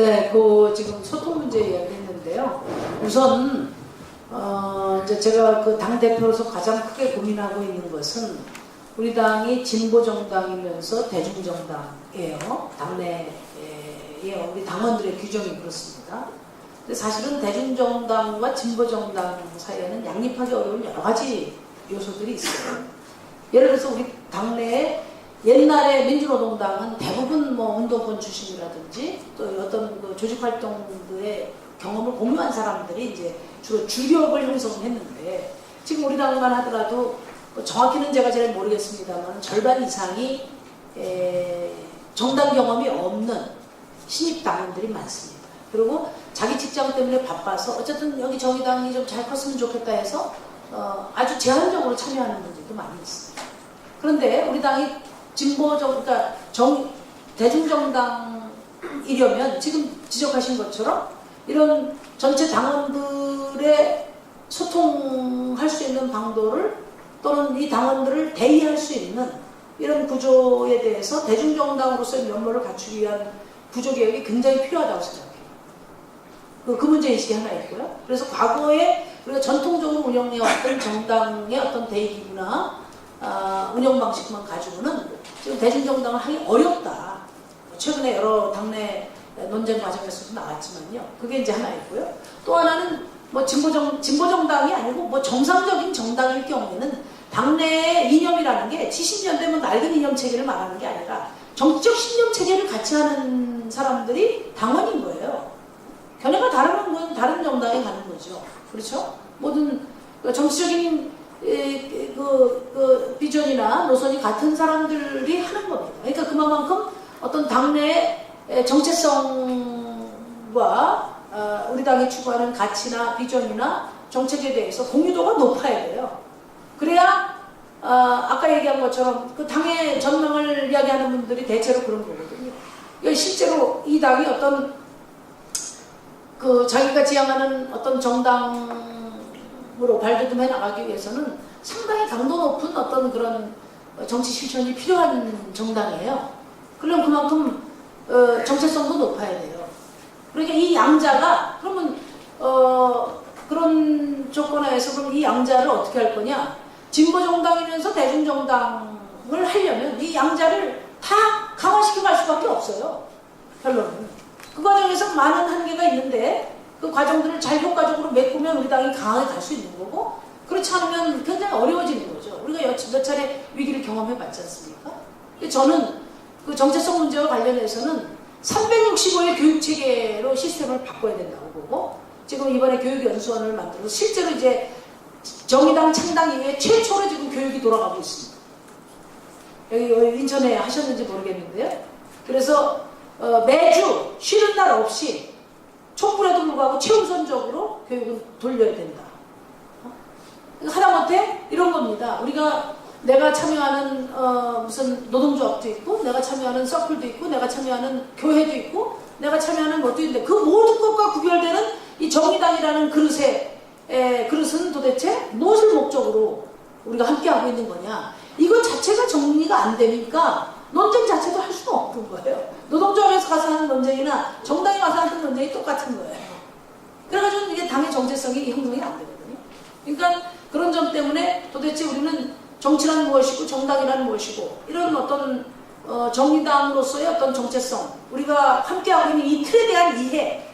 네, 그 지금 소통 문제 이야기했는데요. 우선 어 이제 제가 그 당 대표로서 가장 크게 고민하고 있는 것은 우리 당이 진보 정당이면서 대중 정당이에요. 당내에 우리 당원들의 규정이 그렇습니다. 근데 사실은 대중 정당과 진보 정당 사이에는 양립하기 어려운 여러 가지 요소들이 있어요. 예를 들어서 우리 당내에 옛날에 민주노동당은 대부분 뭐 운동권 출신이라든지 또 어떤 그 조직활동들의 경험을 공유한 사람들이 이제 주로 주력을 형성했는데 지금 우리 당만 하더라도 뭐 정확히는 제가 잘 모르겠습니다만 절반 이상이 에, 정당 경험이 없는 신입 당원들이 많습니다. 그리고 자기 직장 때문에 바빠서 어쨌든 여기 정의당이 좀 잘 컸으면 좋겠다 해서 어, 아주 제한적으로 참여하는 분들도 많이 있습니다. 그런데 우리 당이 진보적, 그러니까 정, 대중정당이려면 지금 지적하신 것처럼 이런 전체 당원들의 소통할 수 있는 방도를 또는 이 당원들을 대의할 수 있는 이런 구조에 대해서 대중정당으로서의 면모를 갖추기 위한 구조개혁이 굉장히 필요하다고 생각해요. 그, 그 문제인식이 하나 있고요. 그래서 과거에 우리가 전통적으로 운영해왔던 정당의 어떤 대의기구나 아, 운영 방식만 가지고는 지금 대중정당을 하기 어렵다. 최근에 여러 당내 논쟁 과정에서도 나왔지만요. 그게 이제 하나 있고요. 또 하나는 뭐 진보정, 진보정당이 아니고 뭐 정상적인 정당일 경우에는 당내의 이념이라는 게 70년 되면 낡은 이념 체계를 말하는 게 아니라 정치적 신념 체계를 같이 하는 사람들이 당원인 거예요. 견해가 다르면 그건 다른 정당에 가는 거죠. 그렇죠? 모든 그 정치적인 에, 그, 그 비전이나 노선이 같은 사람들이 하는 겁니다. 그러니까 그만큼 어떤 당내의 정체성과 어, 우리 당이 추구하는 가치나 비전이나 정책에 대해서 공유도가 높아야 돼요. 그래야 어, 아까 얘기한 것처럼 그 당의 전망을 이야기하는 분들이 대체로 그런 거거든요. 실제로 이 당이 어떤 그 자기가 지향하는 어떤 정당 으로 발돋움해 나가기 위해서는 상당히 강도 높은 어떤 그런 정치 실천이 필요한 정당이에요. 그럼 그만큼 어, 정체성도 높아야 돼요. 그러니까 이 양자가 그러면 어, 그런 조건하에서 그럼 이 양자를 어떻게 할 거냐? 진보 정당이면서 대중 정당을 하려면 이 양자를 다 강화시켜 갈 수밖에 없어요. 결론은. 그 과정에서 많은 한계가 있는데 그 과정들을 잘 효과적으로 메꾸면 우리 당이 강하게 갈 수 있는 거고 그렇지 않으면 굉장히 어려워지는 거죠. 우리가 여- 몇 차례 위기를 경험해 봤지 않습니까? 저는 그 정체성 문제와 관련해서는 365의 교육 체계로 시스템을 바꿔야 된다고 보고 지금 이번에 교육연수원을 만들어서 실제로 이제 정의당 창당 이후에 최초로 지금 교육이 돌아가고 있습니다. 여기 인천에 하셨는지 모르겠는데요. 그래서 어, 매주 쉬는 날 없이 촛불에도 불구하고 최우선적으로 교육을 돌려야 된다. 어? 하다못해 이런 겁니다. 우리가 내가 참여하는 어, 무슨 노동조합도 있고, 내가 참여하는 서클도 있고, 내가 참여하는 교회도 있고, 내가 참여하는 것도 있는데 그 모든 것과 구별되는 이 정의당이라는 그릇에 에, 그릇은 도대체 무엇을 목적으로 우리가 함께하고 있는 거냐? 이것 자체가 정리가 안 되니까 논쟁 자체도 할 수가 없는 거예요. 노동조합에서 가서 하는 논쟁이나 정당에 가서 하는 논쟁이 똑같은 거예요. 그래가지고 이게 당의 정체성이 형성이 안 되거든요. 그러니까 그런 점 때문에 도대체 우리는 정치란 무엇이고 정당이란 무엇이고 이런 어떤 어, 정의당으로서의 어떤 정체성 우리가 함께하고 있는 이 틀에 대한 이해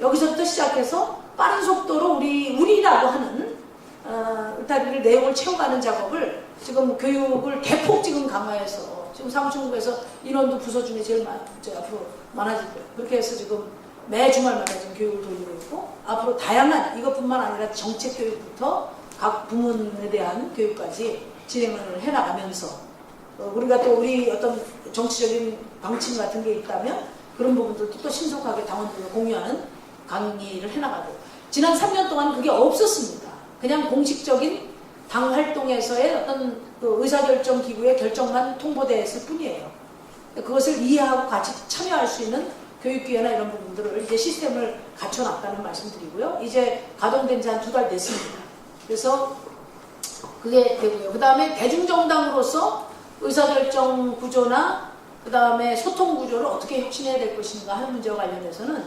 여기서부터 시작해서 빠른 속도로 우리 우리라고 하는 어, 일단 내용을 채워가는 작업을 지금 교육을 대폭 지금 강화해서 지금 사무총국에서 인원도 부서 중에 제일 많, 이제 앞으로 많아질 거예요. 그렇게 해서 지금 매 주말마다 지금 교육을 돌리고 있고 앞으로 다양한 이것뿐만 아니라 정책 교육부터 각 부문에 대한 교육까지 진행을 해나가면서 어, 우리가 또 우리 어떤 정치적인 방침 같은 게 있다면 그런 부분들도 또 신속하게 당원들과 공유하는 강의를 해나가고 지난 3년 동안 그게 없었습니다. 그냥 공식적인 당 활동에서의 어떤 그 의사결정 기구의 결정만 통보됐을 뿐이에요. 그것을 이해하고 같이 참여할 수 있는 교육기회나 이런 부분들을 이제 시스템을 갖춰놨다는 말씀드리고요. 이제 가동된 지 한 두 달 됐습니다. 그래서 그게 되고요. 그 다음에 대중정당으로서 의사결정 구조나 그 다음에 소통 구조를 어떻게 혁신해야 될 것인가 하는 문제와 관련해서는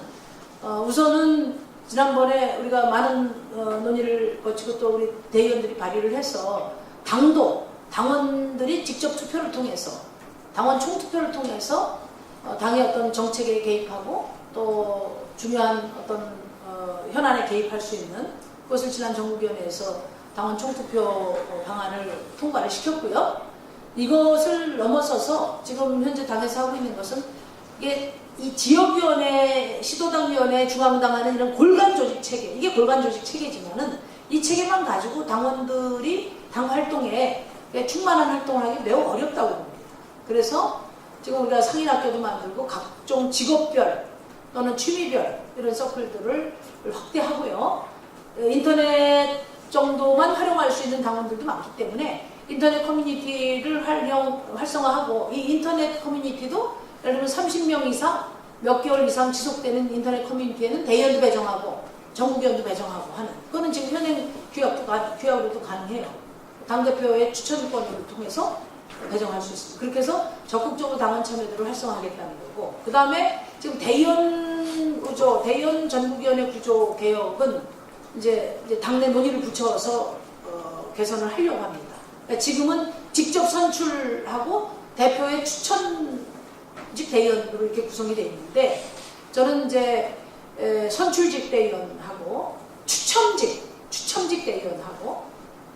어, 우선은 지난번에 우리가 많은 어, 논의를 거치고 또 우리 대의원들이 발의를 해서 당도, 당원들이 직접 투표를 통해서 당원 총투표를 통해서 어, 당의 어떤 정책에 개입하고 또 중요한 어떤 어, 현안에 개입할 수 있는 그것을 지난 전국위원회에서 당원 총투표 어, 방안을 통과를 시켰고요. 이것을 넘어서서 지금 현재 당에서 하고 있는 것은 이게 이 지역위원회, 시도당위원회, 중앙당하는 이런 골간 조직 체계, 이게 골간 조직 체계지만은 이 체계만 가지고 당원들이 당 활동에 충만한 활동을 하기 매우 어렵다고 봅니다. 그래서 지금 우리가 상인학교도 만들고 각종 직업별 또는 취미별 이런 서클들을 확대하고요. 인터넷 정도만 활용할 수 있는 당원들도 많기 때문에 인터넷 커뮤니티를 활용, 활성화하고 이 인터넷 커뮤니티도 들면 30명 이상 몇 개월 이상 지속되는 인터넷 커뮤니티에는 대의원도 배정하고 전국위원도 배정하고 하는 그거는 지금 현행 규약도 가, 규약으로도 가능해요. 당대표의 추천권을 통해서 배정할 수 있습니다. 그렇게 해서 적극적으로 당원 참여도를 활성화하겠다는 거고 그 다음에 지금 대의원 구조, 대의원 전국위원회 구조 개혁은 이제, 이제 당내 논의를 붙여서 어, 개선을 하려고 합니다. 그러니까 지금은 직접 선출하고 대표의 추천 직 대의원으로 이렇게 구성이 되어 있는데 저는 이제 에, 선출직 대의원하고 추첨직, 추첨직 대의원하고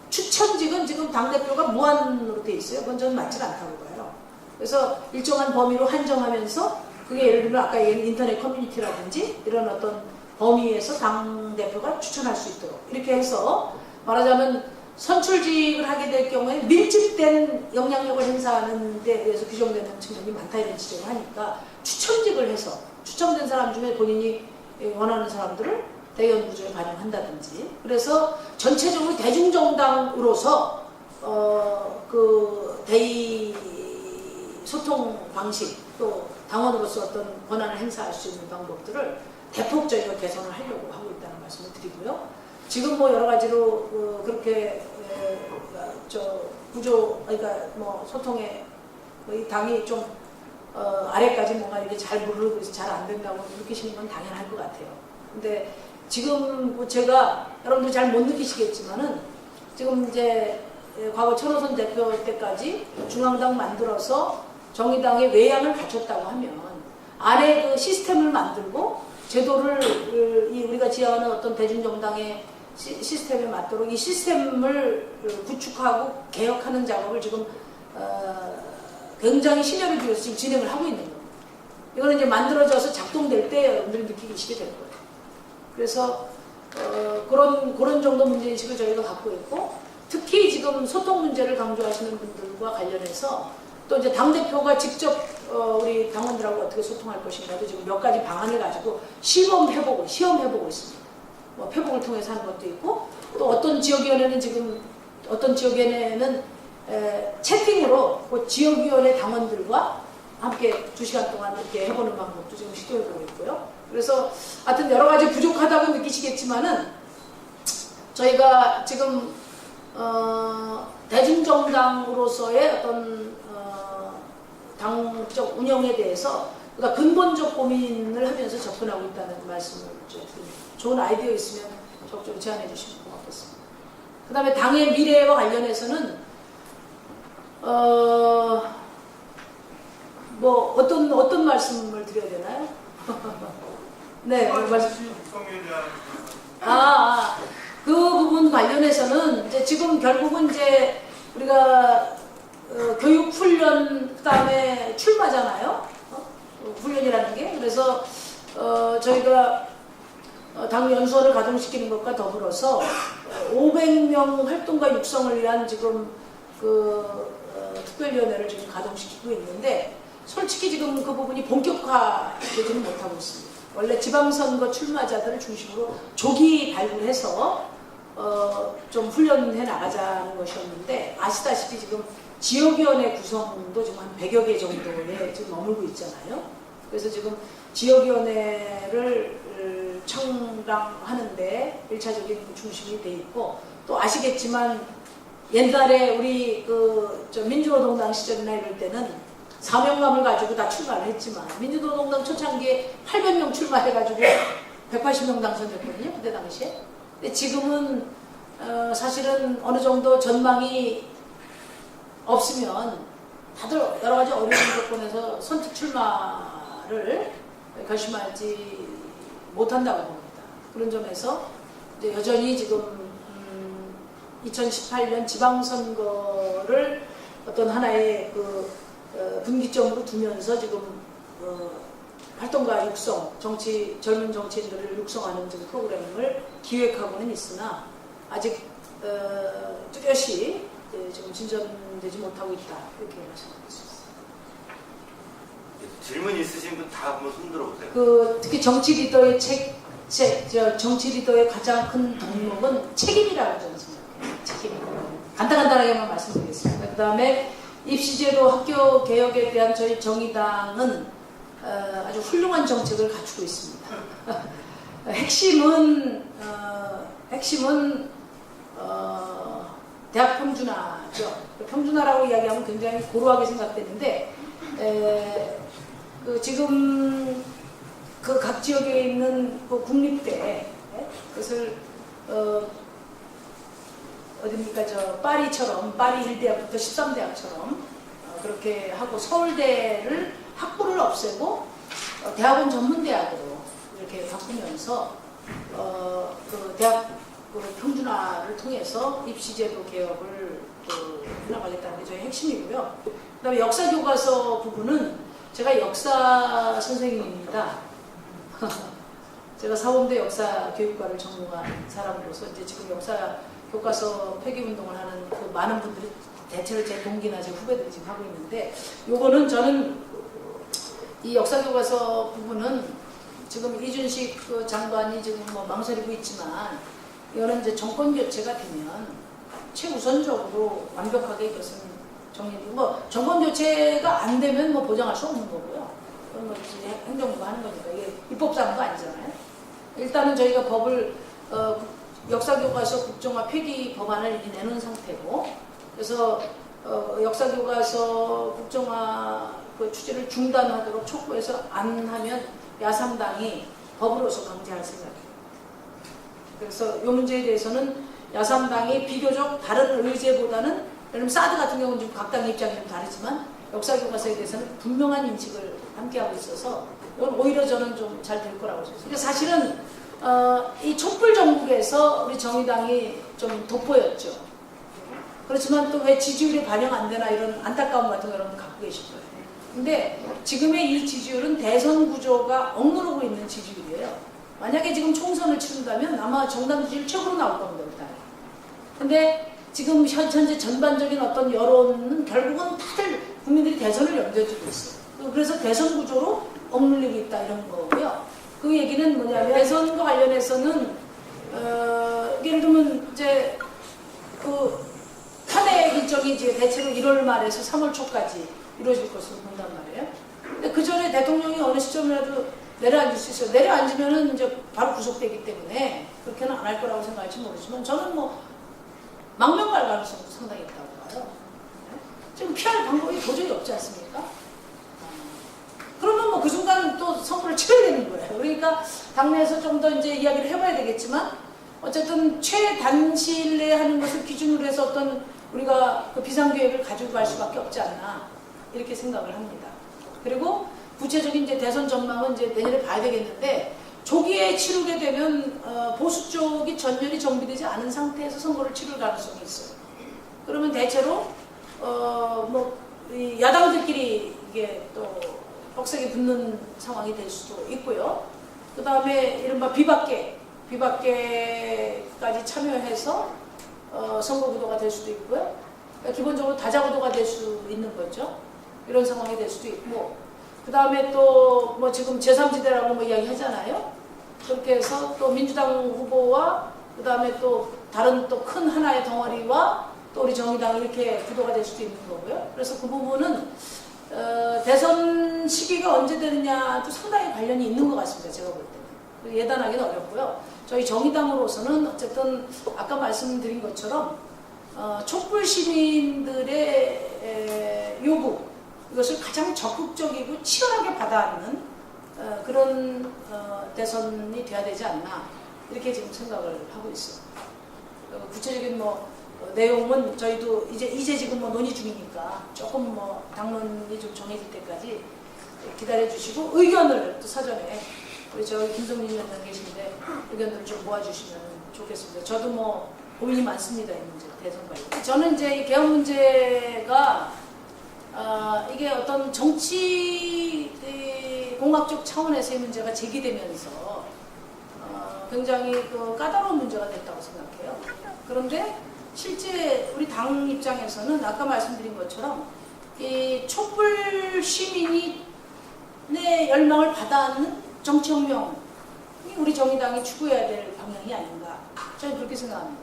추천직은 지금 당대표가 무한으로 돼 있어요. 그건 저는 맞지 않다고 봐요. 그래서 일정한 범위로 한정하면서 그게 예를 들면 아까 얘기한 인터넷 커뮤니티라든지 이런 어떤 범위에서 당대표가 추천할 수 있도록 이렇게 해서 말하자면 선출직을 하게 될 경우에 밀집된 영향력을 행사하는 데 대해서 규정되는 측면이 많다 이런 지적을 하니까 추천직을 해서 추천된 사람 중에 본인이 원하는 사람들을 대의원 구조에 반영한다든지 그래서 전체적으로 대중정당으로서 어, 그 대의 소통 방식 또 당원으로서 어떤 권한을 행사할 수 있는 방법들을 대폭적으로 개선을 하려고 하고 있다는 말씀을 드리고요. 지금 뭐 여러 가지로 어, 그렇게 에, 저 구조 그러니까 뭐 소통에 이 당이 좀 어, 아래까지 뭔가 이렇게 잘 부르고 있어 잘 안 된다고 느끼시는 건 당연할 것 같아요. 근데 지금 뭐 제가 여러분들 잘 못 느끼시겠지만은 지금 이제 예, 과거 천호선 대표 때까지 중앙당 만들어서 정의당의 외양을 갖췄다고 하면 아래 그 시스템을 만들고 제도를 우리가 지향하는 어떤 대중정당의 시, 시스템에 맞도록 이 시스템을 그 구축하고 개혁하는 작업을 지금 어, 굉장히 심혈을 기울여서 지금 진행을 하고 있는 겁니다. 이거는 이제 만들어져서 작동될 때 여러분들이 느끼시게 될 거예요. 그래서 어, 그런 그런 정도 문제인식을 저희가 갖고 있고 특히 지금 소통 문제를 강조하시는 분들과 관련해서 또 이제 당 대표가 직접 어, 우리 당원들하고 어떻게 소통할 것인가도 지금 몇 가지 방안을 가지고 시범해보고 시험해보고 있습니다. 뭐 표복을 통해서 하는 것도 있고 또 어떤 지역위원회는 지금 어떤 지역위원회는 에, 채팅으로 그 지역위원회 당원들과 함께 두 시간 동안 이렇게 해보는 방법도 지금 시도해보고 있고요. 그래서 하여튼 여러 가지 부족하다고 느끼시겠지만은 저희가 지금 어, 대중정당으로서의 어떤 어, 당적 운영에 대해서 그러니까 근본적 고민을 하면서 접근하고 있다는 말씀을 좀 드립니다. 좋은 아이디어 있으면 적극적으로 제안해 주시면 고맙겠습니다. 그 다음에 당의 미래와 관련해서는 어, 뭐 어떤 어떤 말씀을 드려야 되나요? 네, 그 말씀. 아, 아, 그 부분 관련해서는 이제 지금 결국은 이제 우리가 어, 교육 훈련 그다음에 출마잖아요. 어? 어, 훈련이라는 게 그래서 어, 저희가 어, 당 연수원을 가동시키는 것과 더불어서 어, 500명 활동가 육성을 위한 지금 그 어, 특별위원회를 지금 가동시키고 있는데 솔직히 지금 그 부분이 본격화되지는 못하고 있습니다. 원래 지방선거 출마자들을 중심으로 조기 발굴해서 어, 좀 훈련해 나가자는 것이었는데 아시다시피 지금 지역위원회 구성도 지금 한 100여 개 정도에 지금 머물고 있잖아요. 그래서 지금 지역위원회를 어, 창당하는데 일차적인 중심이 돼 있고 또 아시겠지만 옛날에 우리 그저 민주노동당 시절이나 이럴 때는 사명감을 가지고 다 출마를 했지만 민주노동당 초창기에 800명 출마해가지고 180명 당선됐거든요 그때 당시에. 근데 지금은 어, 사실은 어느 정도 전망이 없으면 다들 여러 가지 어려운 조건에서 선택 출마를 결심하지 못한다고 봅니다. 그런 점에서 여전히 지금 음, 2018년 지방선거를 어떤 하나의 그 어, 분기점으로 두면서 지금 어, 활동가 육성, 정치 젊은 정치인들을 육성하는 지금 프로그램을 기획하고는 있으나 아직 어, 뚜렷이 예, 지금 진전되지 못하고 있다 이렇게 있습니다. 질문 있으신 분 다 한번 손 들어 보세요. 그 특히 정치 리더의 책, 책, 저 정치 리더의 가장 큰 덕목은 책임이라고 저는 생각해요. 책임. 간단간단하게만 말씀드리겠습니다. 그 다음에 입시제도 학교 개혁에 대한 저희 정의당은 어, 아주 훌륭한 정책을 갖추고 있습니다. 핵심은 어, 핵심은 어, 대학 평준화죠. 평준화라고 이야기하면 굉장히 고루하게 생각되는데 에, 그 지금 그 각 지역에 있는 그 국립대 예? 그것을 어 어딥니까 저 파리처럼 파리 1대학부터 13대학처럼 어, 그렇게 하고 서울대를 학부를 없애고 어, 대학원 전문대학으로 이렇게 바꾸면서 어 그 대학 그 평준화를 통해서 입시제도 개혁을 그 해나가겠다는 게 저희 핵심이고요. 그다음에 역사 교과서 부분은 제가 역사 선생님입니다. 제가 사범대 역사 교육과를 전공한 사람으로서 이제 지금 역사 교과서 폐기 운동을 하는 그 많은 분들이 대체로 제 동기나 제 후배들이 지금 하고 있는데 요거는 저는 이 역사 교과서 부분은 지금 이준식 그 장관이 지금 뭐 망설이고 있지만 이거는 이제 정권 교체가 되면 최우선적으로 완벽하게 이것은 정리되고 뭐 정권 교체가 안 되면 뭐 보장할 수 없는 거고요. 뭐 이제 행정부가 하는 거니까 이게 입법사항도 아니잖아요. 일단은 저희가 법을 어, 역사교과서 국정화 폐기 법안을 이미 내놓은 상태고 그래서 어, 역사교과서 국정화 그 취지를 중단하도록 촉구해서 안 하면 야삼당이 법으로서 강제할 생각이에요. 그래서 이 문제에 대해서는 야삼당이 비교적 다른 의제보다는 들면 사드 같은 경우는 좀각 당의 입장이 좀 다르지만 역사 교과서에 대해서는 분명한 인식을 함께하고 있어서 이건 오히려 저는 좀 잘 될 거라고 생각해요. 근데 사실은 어, 이 촛불 정국에서 우리 정의당이 좀 돋보였죠. 그렇지만 또 왜 지지율이 반영 안 되나 이런 안타까움 같은 거 여러분 갖고 계실 거예요. 근데 지금의 이 지지율은 대선 구조가 억누르고 있는 지지율이에요. 만약에 지금 총선을 치른다면 아마 정당 지지율 최고로 나올 겁니다. 근데 지금 현- 현재 전반적인 어떤 여론은 결국은 다들 국민들이 대선을 염두에 두고 있어요. 그래서 대선 구조로 억눌리고 있다 이런 거고요. 그 얘기는 뭐냐면 대선과 관련해서는 어, 예를 들면 이제 그 탄핵 일정이 이제 대체로 1월 말에서 3월 초까지 이루어질 것으로 본단 말이에요. 근데 그 전에 대통령이 어느 시점이라도 내려앉을 수 있어요. 내려앉으면은 이제 바로 구속되기 때문에 그렇게는 안 할 거라고 생각할지 모르지만 저는 뭐 망명갈 가능성도 상당히 있다고 봐요. 네? 지금 피할 방법이 도저히 없지 않습니까? 그러면 뭐 그 순간 또 선거를 치러야 되는 거예요. 그러니까 당내에서 좀 더 이제 이야기를 해봐야 되겠지만 어쨌든 최단시일 내에 하는 것을 기준으로 해서 어떤 우리가 그 비상계획을 가지고 갈 수밖에 없지 않나 이렇게 생각을 합니다. 그리고 구체적인 이제 대선 전망은 이제 내년에 봐야 되겠는데 조기에 치르게 되면 어, 보수 쪽이 전면이 정비되지 않은 상태에서 선거를 치를 가능성이 있어요. 그러면 대체로 어 뭐 야당들끼리 이게 또 뻑세게 붙는 상황이 될 수도 있고요. 그 다음에 이른바 비박계, 비박계까지 참여해서 어, 선거 구도가 될 수도 있고요. 그러니까 기본적으로 다자 구도가 될 수 있는 거죠. 이런 상황이 될 수도 있고, 그 다음에 또 뭐 지금 제3지대라고 뭐 이야기 하잖아요. 그렇게 해서 또 민주당 후보와 그 다음에 또 다른 또 큰 하나의 덩어리와 또 우리 정의당 이렇게 구도가 될 수도 있는 거고요. 그래서 그 부분은 어, 대선 시기가 언제 되느냐도 상당히 관련이 있는 것 같습니다. 제가 볼 때는. 예단하기는 어렵고요. 저희 정의당으로서는 어쨌든 아까 말씀드린 것처럼 어, 촛불 시민들의 에, 요구 이것을 가장 적극적이고 치열하게 받아안는 어, 그런 어, 대선이 돼야 되지 않나 이렇게 지금 생각을 하고 있어요. 어, 구체적인 뭐 어, 내용은 저희도 이제 이제 지금 뭐 논의 중이니까 조금 뭐 당론이 좀 정해질 때까지 기다려 주시고 의견을 또 사전에 우리 저기 김성민 위원장 계신데 의견들 좀 모아주시면 좋겠습니다. 저도 뭐 고민이 많습니다 이 문제 대선 관련. 저는 이제 이 개헌 문제가 아, 이게 어떤 정치 그 공학적 차원에서의 문제가 제기되면서 어, 굉장히 그 까다로운 문제가 됐다고 생각해요. 그런데 실제 우리 당 입장에서는 아까 말씀드린 것처럼 이 촛불 시민이 내 열망을 받아안는 정치혁명이 우리 정의당이 추구해야 될 방향이 아닌가 저는 그렇게 생각합니다.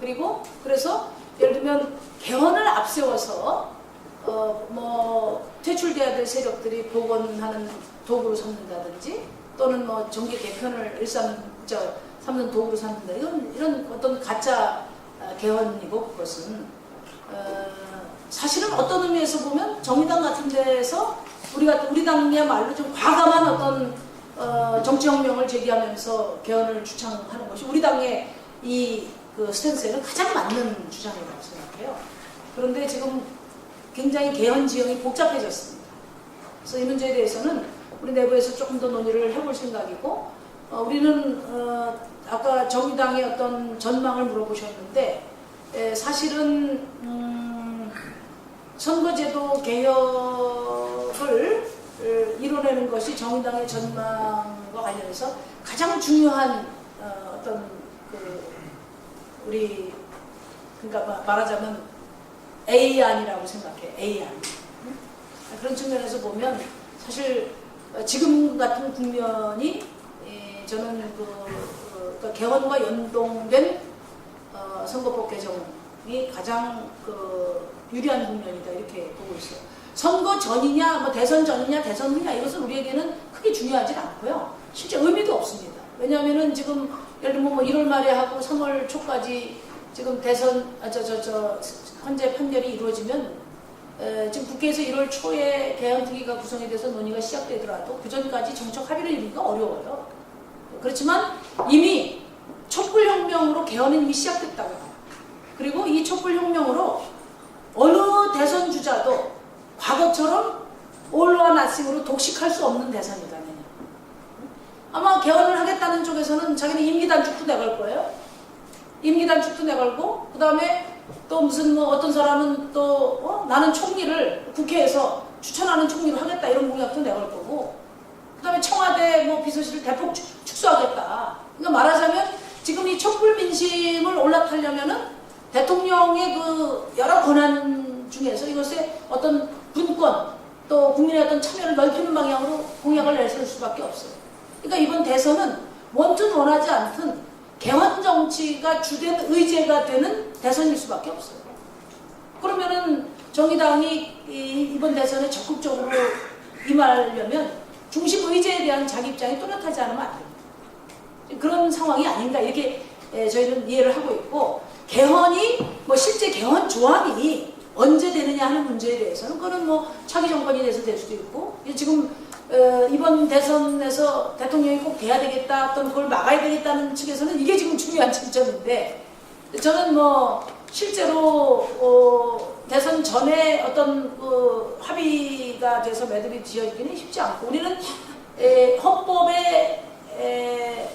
그리고 그래서 예를 들면 개헌을 앞세워서 어 뭐 퇴출돼야 될 세력들이 복원하는 도구로 삼는다든지 또는 뭐 정계 개편을 일삼 저 삼는 도구로 삼는다 이런 이런 어떤 가짜 어, 개헌이고 그것은 어, 사실은 어떤 의미에서 보면 정의당 같은 데에서 우리가 우리 당이야말로 좀 과감한 어떤 어, 정치혁명을 제기하면서 개헌을 주창하는 것이 우리 당의 이 그 스탠스에는 가장 맞는 주장이라고 생각해요. 그런데 지금 굉장히 개헌 지형이 복잡해졌습니다. 그래서 이 문제에 대해서는 우리 내부에서 조금 더 논의를 해볼 생각이고 어, 우리는 어, 아까 정의당의 어떤 전망을 물어보셨는데 에, 사실은 음, 선거제도 개혁을 을 이뤄내는 것이 정의당의 전망과 관련해서 가장 중요한 어, 어떤 그 우리 그러니까 마- 말하자면 A안이라고 생각해 A안 응? 그런 측면에서 보면 사실 어, 지금 같은 국면이 에, 저는 그, 그 그러니까 개헌과 연동된 어, 선거법 개정이 가장 그 유리한 국면이다 이렇게 보고 있어요. 선거 전이냐, 뭐 대선 전이냐, 대선 후냐 이것은 우리에게는 크게 중요하지 않고요. 실제 의미도 없습니다. 왜냐하면은 지금 예를 들면 뭐 1월 말에 하고 3월 초까지 지금 대선 아, 저, 저, 저, 헌재 판결이 이루어지면 에, 지금 국회에서 1월 초에 개헌특위가 구성이 돼서 논의가 시작되더라도 그 전까지 정책 합의를 이루기가 어려워요. 그렇지만 이미 촛불혁명으로 개헌은 이미 시작됐다고. 그리고 이 촛불혁명으로 어느 대선 주자도 과거처럼 올로와 나싱으로 독식할 수 없는 대선이다. 아마 개헌을 하겠다는 쪽에서는 자기는 임기 단축도 내걸 거예요. 임기 단축도 내걸고 그 다음에 또 무슨 뭐 어떤 사람은 또 어? 나는 총리를 국회에서 추천하는 총리를 하겠다 이런 공약도 내걸 거고 그 다음에 청와대 뭐 비서실을 대폭 축- 축소하겠다. 그러니까 말하자면 지금 이 촛불 민심을 올라타려면은 대통령의 그 여러 권한 중에서 이것의 어떤 분권 또 국민의 어떤 참여를 넓히는 방향으로 공약을 내세울 수밖에 없어요. 그러니까 이번 대선은 원든 원하지 않든 개헌 정치가 주된 의제가 되는 대선일 수밖에 없어요. 그러면은 정의당이 이- 이번 대선에 적극적으로 임하려면 중심 의제에 대한 자기 입장이 또렷하지 않으면 안 됩니다. 그런 상황이 아닌가 이렇게 예, 저희는 이해를 하고 있고 개헌이 뭐 실제 개헌 조항이 언제 되느냐 하는 문제에 대해서는 그거는 뭐 차기 정권이 돼서 될 수도 있고 지금 어, 이번 대선에서 대통령이 꼭 돼야 되겠다 또는 그걸 막아야 되겠다는 측에서는 이게 지금 중요한 쟁점인데 저는 뭐 실제로 어, 대선 전에 어떤 그 합의가 돼서 매듭이 지어지기는 쉽지 않고 우리는 에, 헌법에 에,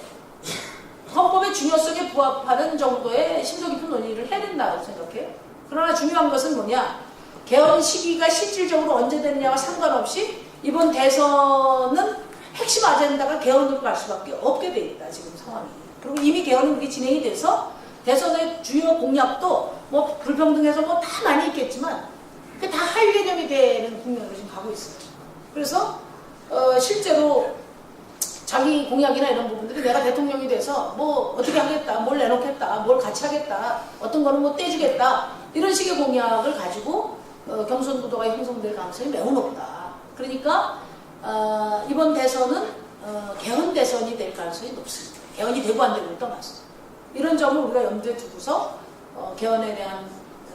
헌법의 중요성에 부합하는 정도의 심도 깊은 논의를 해야 된다고 생각해요. 그러나 중요한 것은 뭐냐? 개헌 시기가 실질적으로 언제 되느냐와 상관없이 이번 대선은 핵심 아젠다가 개헌으로 갈 수밖에 없게 돼 있다 지금 상황이. 그리고 이미 그게 진행이 돼서 대선의 주요 공약도 뭐 불평등해서 뭐 다 많이 있겠지만 그게 다 하위 개념이 되는 국면으로 지금 가고 있어요. 그래서 어, 실제로 자기 공약이나 이런 부분들이 내가 대통령이 돼서 뭐 어떻게 하겠다, 뭘 내놓겠다, 뭘 같이 하겠다, 어떤 거는 뭐 떼주겠다 이런 식의 공약을 가지고 어, 경선 구도가 형성될 가능성이 매우 높다. 그러니까 어, 이번 대선은 어, 개헌 대선이 될 가능성이 높습니다. 개헌이 되고 안 되고를 떠나서 이런 점을 우리가 염두에 두고서 어, 개헌에 대한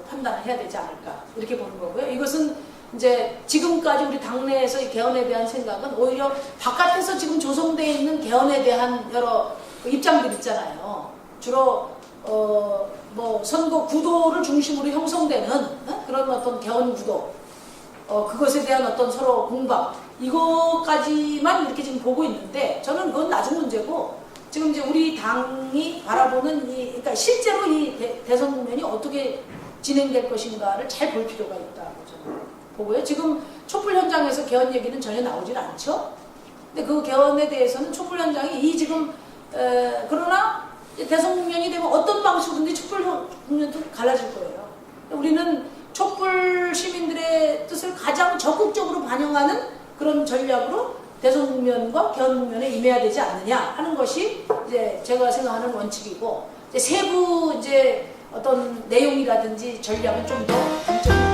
판단을 해야 되지 않을까 이렇게 보는 거고요. 이것은 이제 지금까지 우리 당내에서 이 개헌에 대한 생각은 오히려 바깥에서 지금 조성되어 있는 개헌에 대한 여러 그 입장들 있잖아요. 주로 어 뭐 선거 구도를 중심으로 형성되는 어? 그런 어떤 개헌 구도, 어 그것에 대한 어떤 서로 공방 이거까지만 이렇게 지금 보고 있는데 저는 그건 나중 문제고 지금 이제 우리 당이 바라보는 이 그러니까 실제로 이 대, 대선 국면이 어떻게 진행될 것인가를 잘 볼 필요가 있다고 저는 보고요. 지금 촛불 현장에서 개헌 얘기는 전혀 나오질 않죠. 근데 그 개헌에 대해서는 촛불 현장이 이 지금 에, 그러나 대선 국면이 되면 어떤 방식으로든지 촛불 국면도 갈라질 거예요. 우리는 촛불 시민들의 뜻을 가장 적극적으로 반영하는 그런 전략으로 대선 국면과 개헌 국면에 임해야 되지 않느냐 하는 것이 이제 제가 생각하는 원칙이고 이제 세부 이제 어떤 내용이라든지 전략은 좀더 공적으로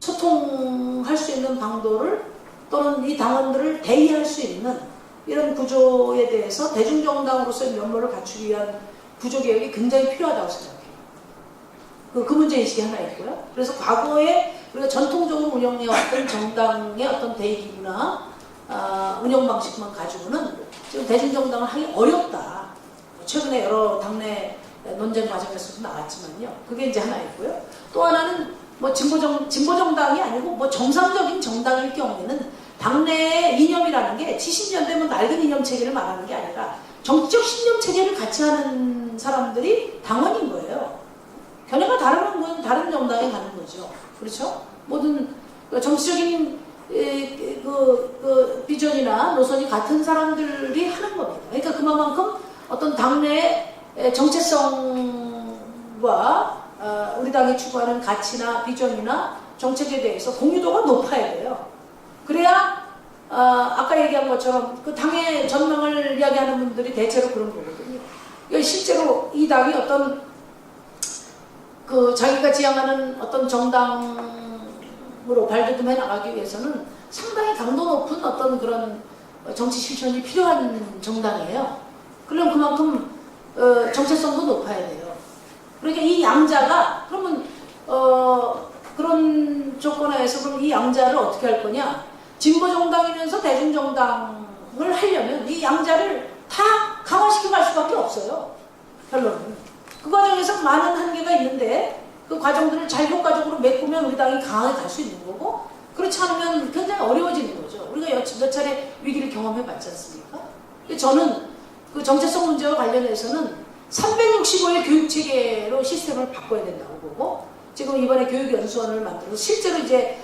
소통할 수 있는 방도를 또는 이 당원들을 대의할 수 있는 이런 구조에 대해서 대중정당으로서의 면모를 갖추기 위한 구조 개혁이 굉장히 필요하다고 생각해요. 그, 그 문제인식이 하나 있고요. 그래서 과거에 우리가 전통적으로 운영해왔던 정당의 어떤 대의기구나 아, 운영 방식만 가지고는 지금 대중정당을 하기 어렵다. 최근에 여러 당내 논쟁 과정에서도 나왔지만요. 그게 이제 하나 있고요. 또 하나는 뭐 진보정, 진보정당이 아니고 뭐 정상적인 정당일 경우에는 당내의 이념이라는 게 70년 되면 낡은 이념 체계를 말하는 게 아니라 정치적 신념 체계를 같이 하는 사람들이 당원인 거예요. 견해가 다르면 그건 다른 정당에 가는 거죠. 그렇죠? 모든 그 정치적인 에, 그, 그 비전이나 노선이 같은 사람들이 하는 겁니다. 그러니까 그만큼 어떤 당내의 정체성과 어, 우리 당이 추구하는 가치나 비전이나 정책에 대해서 공유도가 높아야 돼요. 그래야 어, 아까 얘기한 것처럼 그 당의 전망을 이야기하는 분들이 대체로 그런 거거든요. 실제로 이 당이 어떤 그 자기가 지향하는 어떤 정당으로 발돋움해 나가기 위해서는 상당히 강도 높은 어떤 그런 정치 실천이 필요한 정당이에요. 그럼 그만큼 어, 정체성도 높아야 돼요. 그러니까 이 양자가 그러면 어, 그런 조건하에서 그럼 이 양자를 어떻게 할 거냐? 진보 정당이면서 대중 정당을 하려면 이 양자를 다 강화시켜 갈 수밖에 없어요. 결론은. 그 과정에서 많은 한계가 있는데 그 과정들을 잘 효과적으로 메꾸면 우리 당이 강하게 갈 수 있는 거고 그렇지 않으면 굉장히 어려워지는 거죠. 우리가 여- 몇 차례 위기를 경험해 봤지 않습니까? 저는 그 정체성 문제와 관련해서는 365의 교육 체계로 시스템을 바꿔야 된다고 보고 지금 이번에 교육연수원을 만들고 실제로 이제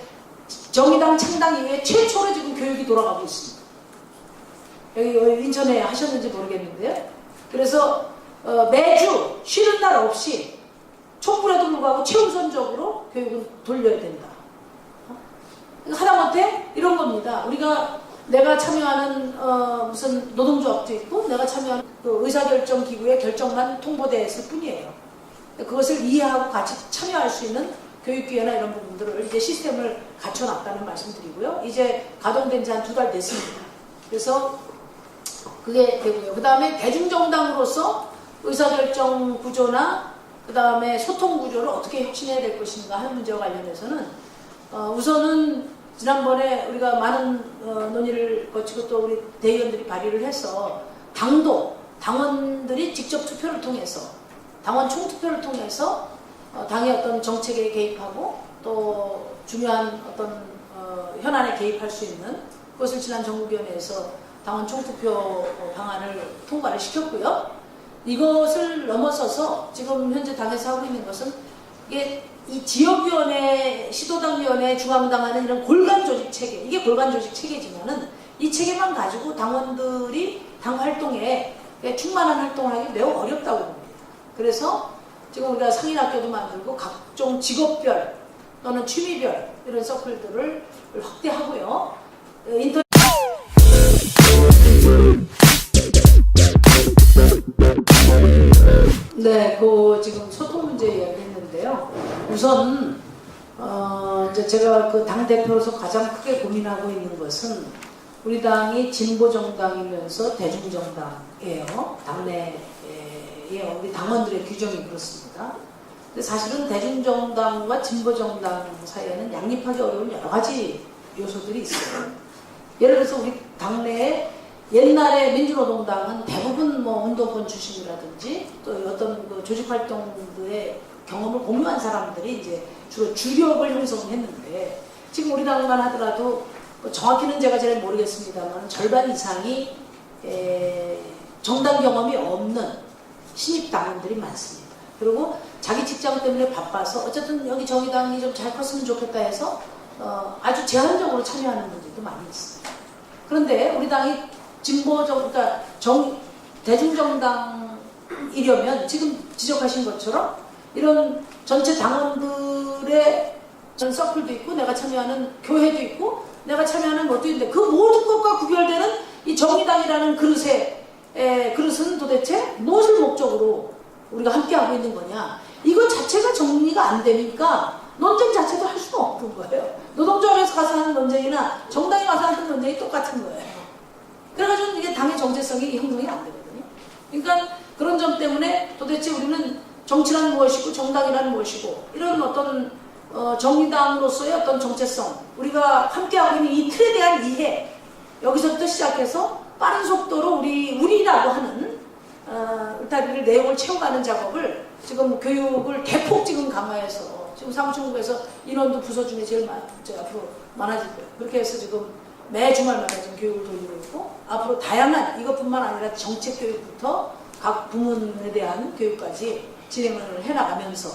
정의당 창당 이후에 최초로 지금 교육이 돌아가고 있습니다. 여기 인천에 하셨는지 모르겠는데요. 그래서 어, 매주 쉬는 날 없이 촛불에도 불구하고 최우선적으로 교육을 돌려야 된다. 어? 하다못해 이런 겁니다. 우리가 내가 참여하는 어, 무슨 노동조합도 있고 내가 참여하는 그 의사결정 기구의 결정만 통보됐을 뿐이에요. 그것을 이해하고 같이 참여할 수 있는 교육기회나 이런 부분들을 이제 시스템을 갖춰놨다는 말씀드리고요. 이제 가동된 지 한 두 달 됐습니다. 그래서 그게 되고요. 그 다음에 대중정당으로서 의사결정 구조나 그 다음에 소통 구조를 어떻게 혁신해야 될 것인가 하는 문제와 관련해서는 어, 우선은 지난번에 우리가 많은 어, 논의를 거치고 또 우리 대의원들이 발의를 해서 당도, 당원들이 직접 투표를 통해서 당원 총투표를 통해서 어, 당의 어떤 정책에 개입하고 또 중요한 어떤 어, 현안에 개입할 수 있는 그것을 지난 전국위원회에서 당원 총투표 어, 방안을 통과를 시켰고요. 이것을 넘어서서 지금 현재 당에서 하고 있는 것은 이게 이 지역위원회, 시도당위원회, 중앙당하는 이런 골간 조직 체계, 이게 골간 조직 체계지만은 이 체계만 가지고 당원들이 당 활동에 충만한 활동을 하기 매우 어렵다고 봅니다. 그래서 지금 우리가 상인학교도 만들고 각종 직업별 또는 취미별 이런 서클들을 확대하고요. 어, 인터 네, 그 지금 소통 문제 이야기했는데요. 우선 어, 이제 제가 그 당 대표로서 가장 크게 고민하고 있는 것은 우리 당이 진보 정당이면서 대중 정당이에요. 당내에 우리 당원들의 규정이 그렇습니다. 근데 사실은 대중 정당과 진보 정당 사이에는 양립하기 어려운 여러 가지 요소들이 있어요. 예를 들어서 우리 당내에 옛날에 민주노동당은 대부분 뭐 운동권 출신이라든지 또 어떤 그 조직 활동들의 경험을 공유한 사람들이 이제 주로 주력을 형성했는데 지금 우리 당만 하더라도 뭐 정확히는 제가 잘 모르겠습니다만 절반 이상이 에, 정당 경험이 없는 신입 당원들이 많습니다. 그리고 자기 직장 때문에 바빠서 어쨌든 여기 정의당이 좀 잘 컸으면 좋겠다 해서 어, 아주 제한적으로 참여하는 분들도 많이 있습니다. 그런데 우리 당이 진보정, 그러니까 정, 대중정당이려면 지금 지적하신 것처럼 이런 전체 당원들의 전 서클도 있고 내가 참여하는 교회도 있고 내가 참여하는 것도 있는데 그 모든 것과 구별되는 이 정의당이라는 그릇에 에, 그릇은 도대체 무엇을 목적으로 우리가 함께하고 있는 거냐? 이것 자체가 정리가 안 되니까 논쟁 자체도 할 수가 없는 거예요. 노동조합에서 가서 하는 논쟁이나 정당에 가서 하는 논쟁이 똑같은 거예요 당의 정체성이 형성이 안 되거든요. 그러니까 그런 점 때문에 도대체 우리는 정치란 무엇이고 정당이란 무엇이고 이런 어떤 어, 정의당으로서의 어떤 정체성 우리가 함께하고 있는 이 틀에 대한 이해 여기서부터 시작해서 빠른 속도로 우리 우리라고 하는 어, 울타리를 내용을 채워가는 작업을 지금 교육을 대폭 지금 강화해서 지금 사무총국에서 인원도 부서 중에 제일 많, 저 앞으로 많아질 거예요. 그렇게 해서 지금 매 주말마다 지금 교육을 돌리고 있고 앞으로 다양한 이것뿐만 아니라 정책 교육부터 각 부문에 대한 교육까지 진행을 해나가면서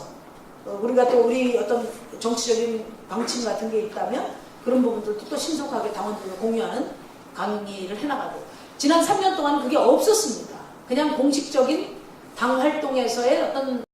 어, 우리가 또 우리 어떤 정치적인 방침 같은 게 있다면 그런 부분들도 또 신속하게 당원들과 공유하는 강의를 해나가고 지난 3년 동안 그게 없었습니다. 그냥 공식적인 당 활동에서의 어떤